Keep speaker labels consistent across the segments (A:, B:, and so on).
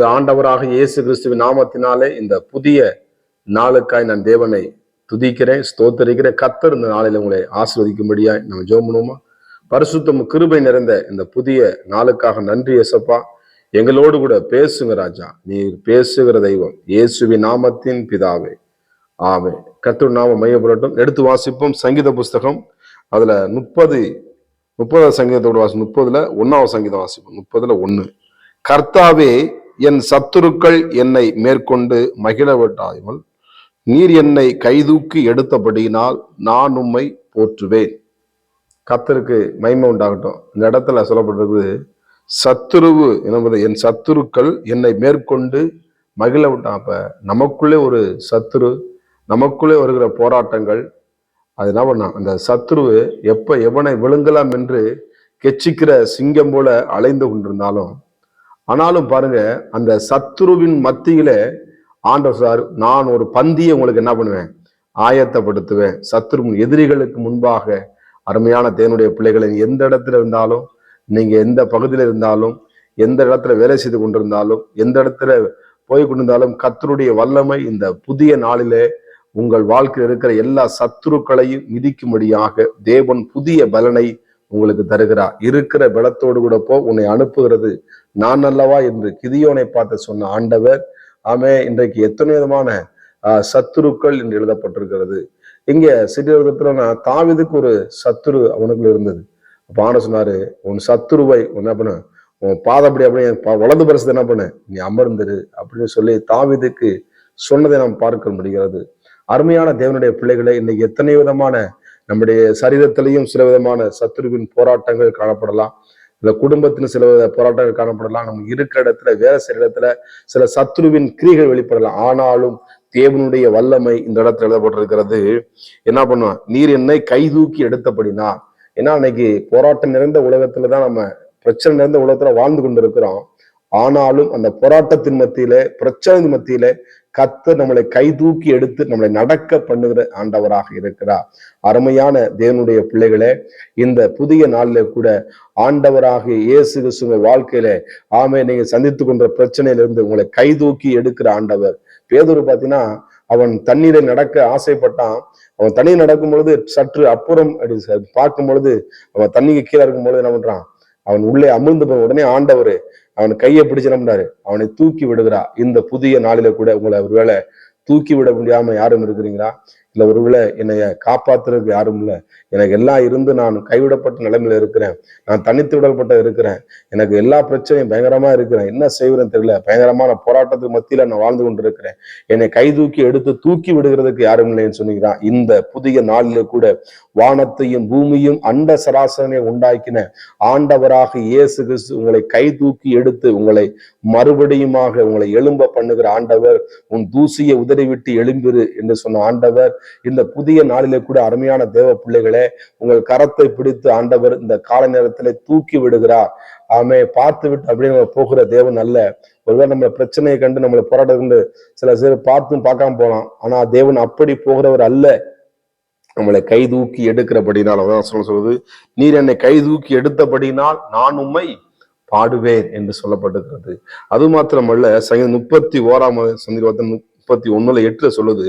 A: நமது ஆண்டவராக இயேசு கிறிஸ்துவின் நாமத்தினாலே இந்த புதிய நாளுக்காய் நான் தேவனை துதிக்கிறேன் ஸ்தோத்தரிக்கிறேன். கத்தர் இந்த நாளில் உங்களை ஆசிர்வதிக்கும்படியாய் நம்ம ஜோம் பண்ணுவோமா? பரிசுத்தம் கிருபை நிறைந்த இந்த புதிய நாளுக்காக நன்றி எசப்பா எங்களோடு கூட பேசுங்க ராஜா. நீர் பேசுகிற தெய்வம் இயேசுவின் நாமத்தின் பிதாவே. ஆவே கர்த்தர் நாம மையப்படட்டும். எடுத்து வாசிப்போம் சங்கீத புஸ்தகம். அதுல முப்பது முப்பதாவது சங்கீதத்தோட வாசி முப்பதுல ஒன்னாவது சங்கீதம் வாசிப்போம். முப்பதுல ஒன்று கர்த்தாவே என் சத்துருக்கள் என்னை மேற்கொண்டு மகிழ விட்டாமல் நீர் என்னை கைதூக்கி எடுத்தபடியினால் நான் உம்மை போற்றுவேன். கத்தருக்கு மைமை உண்டாகட்டும். இந்த இடத்துல சொல்லப்படுறது சத்துருவு என்பது என் சத்துருக்கள் என்னை மேற்கொண்டு மகிழ விட்டான் அப்போ நமக்குள்ளே ஒரு சத்துரு நமக்குள்ளே வருகிற போராட்டங்கள் அது என்ன பண்ணான் அந்த சத்துருவு எப்போ எவனை விழுங்கலாம் என்று கெச்சிக்கிற சிங்கம் போல அலைந்து கொண்டிருந்தாலும் ஆனாலும் பாருங்க அந்த சத்ருவின் மத்தியில ஆண்டவர் சார் நான் ஒரு பந்தியை உங்களுக்கு என்ன பண்ணுவேன்? ஆயத்தப்படுத்துவேன். சத்ரு எதிரிகளுக்கு முன்பாக அருமையான தேனுடைய பிள்ளைகளை எந்த இடத்துல இருந்தாலும் நீங்க எந்த பகுதியில் இருந்தாலும் எந்த இடத்துல வேலை செய்து கொண்டிருந்தாலும் எந்த இடத்துல போய் கொண்டிருந்தாலும் கத்தருடைய வல்லமை இந்த புதிய நாளிலே உங்கள் வாழ்க்கையில் இருக்கிற எல்லா சத்துருக்களையும் மிதிக்கும்படியாக தேவன் புதிய பலனை உங்களுக்கு தருகிறார் இருக்கிற பலத்தோடு கூட போ உன்னை அனுப்புகிறது. நான் அல்லவா என்று கிதியோனை பார்த்து சொன்ன ஆண்டவர் ஆமே இன்றைக்கு எத்தனை விதமான ஆஹ், சத்துருக்கள் என்று எழுதப்பட்டிருக்கிறது. இங்க சிறுவதத்துல தாவிதுக்கு ஒரு சத்துரு அவனுக்குள்ள இருந்தது. அப்ப ஆன சொன்னாரு உன் சத்துருவை உன் என்ன பண்ண? உன் பாதப்படி அப்படியே ப- வலது பரிசு என்ன பண்ண? நீ அமர்ந்துரு. அப்படின்னு சொல்லி தாவிதுக்கு சொன்னதை நாம் பார்க்க முடிகிறது. அருமையான தேவனுடைய பிள்ளைகளை இன்னைக்கு எத்தனை விதமான நம்முடைய சரீரத்திலையும் சில விதமான சத்துருவின் போராட்டங்கள் காணப்படலாம். இந்த குடும்பத்தின் சில வித போராட்டங்கள் காணப்படலாம். நம்ம இருக்கிற இடத்துல வேலை சில இடத்துல சில சத்துருவின் கிரிகள் வெளிப்படலாம். ஆனாலும் தேவனுடைய வல்லமை இந்த இடத்துல எழுதப்பட்டிருக்கிறது. என்ன பண்ணுவான் நீர் என்னை கைதூக்கி எடுத்தபடினா ஏன்னா அன்னைக்கு போராட்டம் நிறைந்த உலகத்துல தான் நம்ம பிரச்சனை நிறைந்த உலகத்துல வாழ்ந்து கொண்டிருக்கிறோம். ஆனாலும் அந்த போராட்டத்தின் மத்தியில பிரச்சனை மத்தியில கத்த நம்மளை கைதூக்கி எடுத்து நம்மளை நடக்க பண்ணுகிற ஆண்டவராக இருக்கிறார். அருமையான தேவனுடைய பிள்ளைகளே இந்த புதிய நாளில கூட ஆண்டவராக இயேசு கிறிஸ்துவ வாழ்க்கையில ஆமே நீங்க சந்தித்து கொண்ட பிரச்சனையிலிருந்து உங்களை கைதூக்கி எடுக்கிற ஆண்டவர். பேதூர் பாத்தீங்கன்னா அவன் தண்ணீரை நடக்க ஆசைப்பட்டான். அவன் தண்ணீர் நடக்கும் பொழுது சற்று அப்புறம் அப்படி பார்க்கும் பொழுது அவன் தண்ணிக்கு கீழே இருக்கும் பொழுது என்ன பண்றான்? அவன் உள்ளே அமிர்ந்து போன உடனே ஆண்டவர் அவன் கையை பிடிச்சிடம்னாரு அவனை தூக்கி விடுகிறா. இந்த புதிய நாளில கூட உங்களை ஒருவேளை தூக்கி விட முடியாம யாரும் இருக்கிறீங்களா? இல்லை ஒருவேளை என்னைய காப்பாத்துறதுக்கு யாரும் இல்லை. எனக்கு எல்லாம் இருந்து நான் கைவிடப்பட்ட நிலைமையில இருக்கிறேன். நான் தனித்து விடப்பட்ட இருக்கிறேன். எனக்கு எல்லா பிரச்சனையும் பயங்கரமா இருக்கிறேன். என்ன செய்வேன்னு தெரியல. பயங்கரமான போராட்டத்துக்கு மத்தியில நான் வாழ்ந்து கொண்டிருக்கிறேன். என்னை கை தூக்கி எடுத்து தூக்கி விடுகிறதுக்கு யாரும் இல்லைன்னு சொன்னீங்கன்னா இந்த புதிய நாளில கூட வானத்தையும் பூமியும் அண்ட சராசரனை உண்டாக்கின ஆண்டவராக இயேசு கிறிஸ்து உங்களை கை தூக்கி எடுத்து உங்களை மறுபடியுமாக உங்களை எழும்ப பண்ணுகிற ஆண்டவர் உன் தூசியை உதறிவிட்டு எழும்பிரு என்று சொன்ன ஆண்டவர் இந்த புதிய நாளிலே கூட அருமையான தேவ பிள்ளைகளே உங்கள் கரத்தை பிடித்து ஆண்டவர் இந்த கால நேரத்திலே தூக்கி விடுகிறார். ஆமே பார்த்து விட்டு அப்படியே நம்ம போகிற தேவன் அல்ல. ஒருவேளை நம்மளை பிரச்சனையை கண்டு நம்மளை போராட்டம் கண்டு சில சில பார்த்தும் பார்க்காம போகலாம். ஆனா தேவன் அப்படி போகிறவர் அல்ல. நம்மளை கை தூக்கி எடுக்கிறபடினால் அதான் சொல்ல சொல்வது நீர் என்னை கை தூக்கி எடுத்தபடினால் நான் உண்மை பாடுவேன் என்று சொல்லப்பட்டிருக்கிறது. அது மாத்திரமல்ல சங்கீதம் முப்பத்தி ஓராம் சங்கீதம் முப்பத்தி ஒண்ணுல எட்டுல சொல்லுது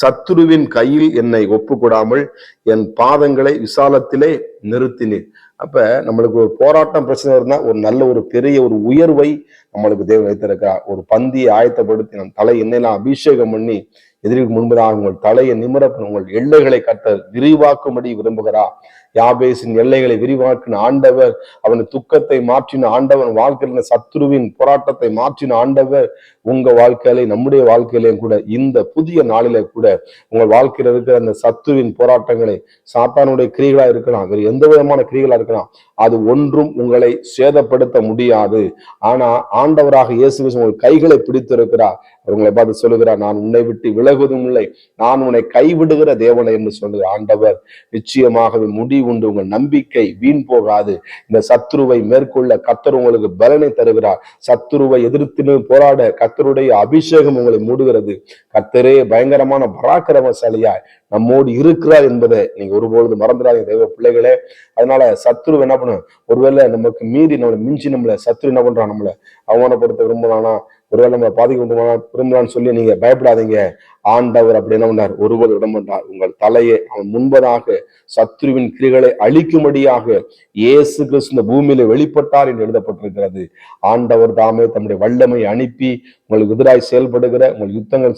A: சத்துருவின் கையில் என்னை ஒப்புக்கூடாமல் என் பாதங்களை விசாலத்திலே நிறுத்தினேன் அப்ப நம்மளுக்கு ஒரு போராட்டம் பிரச்சனை இருந்தா ஒரு நல்ல ஒரு பெரிய ஒரு உயர்வை நம்மளுக்கு தேவன் வைத்திருக்கிறார். ஒரு பந்தியை ஆயத்தப்படுத்தி நம் தலை என்னெல்லாம் அபிஷேகம் பண்ணி எதிரிக்கு முன்பதாக உங்கள் தலையை நிமிர உங்கள் எல்லைகளை கட்ட விரிவாக்கும்படி விரும்புகிறார் யாபேசின் எல்லைகளை விரிவாக்கின ஆண்டவர் அவன் துக்கத்தை மாற்றின ஆண்டவன் வாழ்க்கையில சத்ருவின் போராட்டத்தை மாற்றின ஆண்டவர் உங்க வாழ்க்கையிலே நம்முடைய வாழ்க்கையிலேயும் கூட இந்த புதிய நாளில கூட உங்கள் வாழ்க்கையில் இருக்கிற அந்த சத்துருவின் போராட்டங்களை சாத்தானுடைய கிரிகளா இருக்கலாம் வேறு எந்த விதமான கிரிகளா இருக்கலாம் அது ஒன்றும் உங்களை சேதப்படுத்த முடியாது. ஆனா ஆண்டவராக இயேசு உங்கள் கைகளை பிடித்திருக்கிறார். உங்களை பார்த்து சொல்லுகிறார் நான் உன்னை விட்டு விலகுவதும் இல்லை. நான் உன்னை கைவிடுகிற தேவனை என்று சொல்லுகிற ஆண்டவர். நிச்சயமாகவே முடி உண்டு உங்கள் நம்பிக்கை வீண் போகாது. இந்த சத்துருவை மேற்கொள்ள கத்தர் உங்களுக்கு பலனை தருகிறார். சத்துருவை எதிர்த்து போராட கத்தருடைய அபிஷேகம் உங்களை மூடுகிறது. கத்தரே பயங்கரமான பராக்கிரமசாலியாய் நம்மோடு இருக்கிறார் என்பதை நீங்க ஒருபொழுது மறந்துடாதீங்க தெய்வ பிள்ளைகளே. அதனால சத்ரு என்ன பண்ணும் ஒருவேளை நமக்கு மீறி நம்மளை மிஞ்சி நம்மள சத்ரு என்ன பண்றான் நம்மள? அவமானப்படுத்த விரும்புறானா? ஒருவேளை நம்ம பாதிக்க திரும்பலான்னு சொல்லி நீங்க பயப்படாதீங்க. ஆண்டவர் அப்படி என்ன பண்ணார் ஒருவர் உங்கள் தலையை அவன் முன்பதாக சத்ருவின் கிரிகளை அழிக்கும்படியாக இயேசு கிறிஸ்து இந்த பூமியில வெளிப்பட்டார் என்று எழுதப்பட்டிருக்கிறது. ஆண்டவர் தாமே தம்முடைய வல்லமை அனுப்பி உங்களுக்கு எதிராய் செயல்படுகிற உங்கள் யுத்தங்கள்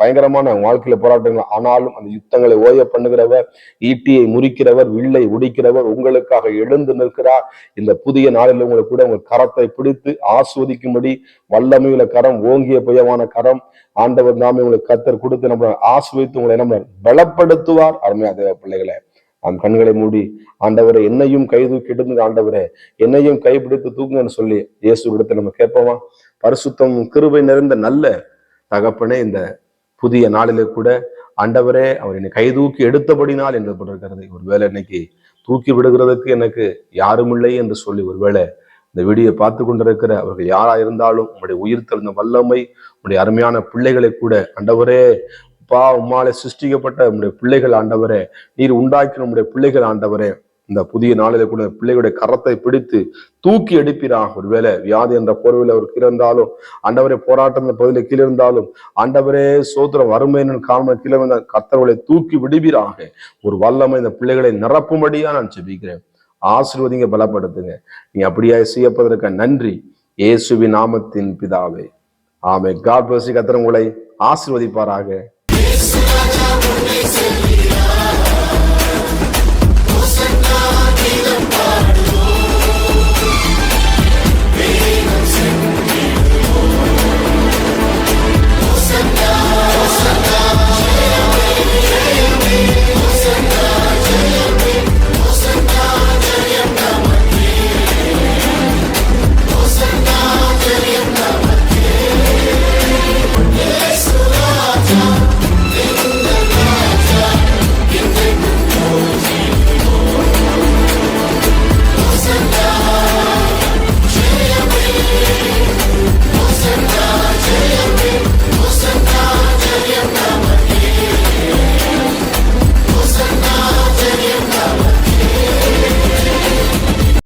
A: பயங்கரமான வாழ்க்கையில போராட்டங்கள் ஆனாலும் அந்த யுத்தங்களை ஓய பண்ணுகிறவர் ஈட்டியை முறிக்கிறவர் வில்லை உடிக்கிறவர் உங்களுக்காக எழுந்து நிற்கிறார். இந்த புதிய நாளில் உங்களுக்கு கூட உங்கள் கரத்தை பிடித்து ஆஸ்வதிக்கும்படி வல்லமையில கரம் ஓங்கிய புயமான கரம். ஆண்டவர் நாமே உங்களுக்கு கத்தர் கொடுத்து நம்மளை ஆஸ்வதித்து உங்களை என்ன பலப்படுத்துவார். அருமையா தேவ பிள்ளைகளை நம் கண்களை மூடி ஆண்டவரை என்னையும் கை தூக்கி எடுங்க ஆண்டவரை. என்னையும் கைப்பிடித்து தூக்குங்கன்னு சொல்லி இயேசு இடத்துல நம்ம கேட்போமா? பரிசுத்தம் கிருபை நிறைந்த நல்ல தகப்பனே இந்த புதிய நாளிலே கூட ஆண்டவரே அவர் என்னை கை தூக்கி எடுத்தபடினால் என்று போட்டிருக்கிறது. ஒருவேளை இன்னைக்கு தூக்கி விடுகிறதுக்கு எனக்கு யாரும் இல்லை என்று சொல்லி ஒருவேளை இந்த வீடியோ பார்த்து கொண்டிருக்கிற அவர்கள் யாரா இருந்தாலும் உங்களுடைய உயிர் தெழுந்த வல்லமை உங்களுடைய அருமையான பிள்ளைகளை கூட அண்டவரே பா உம்மாலே சிருஷ்டிக்கப்பட்ட உங்களுடைய பிள்ளைகள் ஆண்டவரே நீர் உண்டாக்கி நம்முடைய பிள்ளைகள் ஆண்டவரே இந்த புதிய நாளிலே கூட பிள்ளைகளுடைய கரத்தை பிடித்து தூக்கி எடுப்பீராக. ஒருவேளை வியாதி என்ற போர்வையில் அவர் கீழே இருந்தாலும் ஆண்டவரே போராட்டம் என்ற பகுதியில் கீழே இருந்தாலும் ஆண்டவரே சோத்திரம் வறுமையின் காரணம் கீழே வந்த கர்த்தர்களை தூக்கி விடுவீராக. ஒரு வல்லமை இந்த பிள்ளைகளை நிரப்பும்படியா நான் செபிக்கிறேன் ஆசிர்வதிங்க பலப்படுத்துங்க. நீ அப்படியா செய்யப்பதற்கு நன்றி. இயேசுவி நாமத்தின் பிதாவே. ஆமே காட் கத்திர உங்களை ஆசிர்வதிப்பாராக.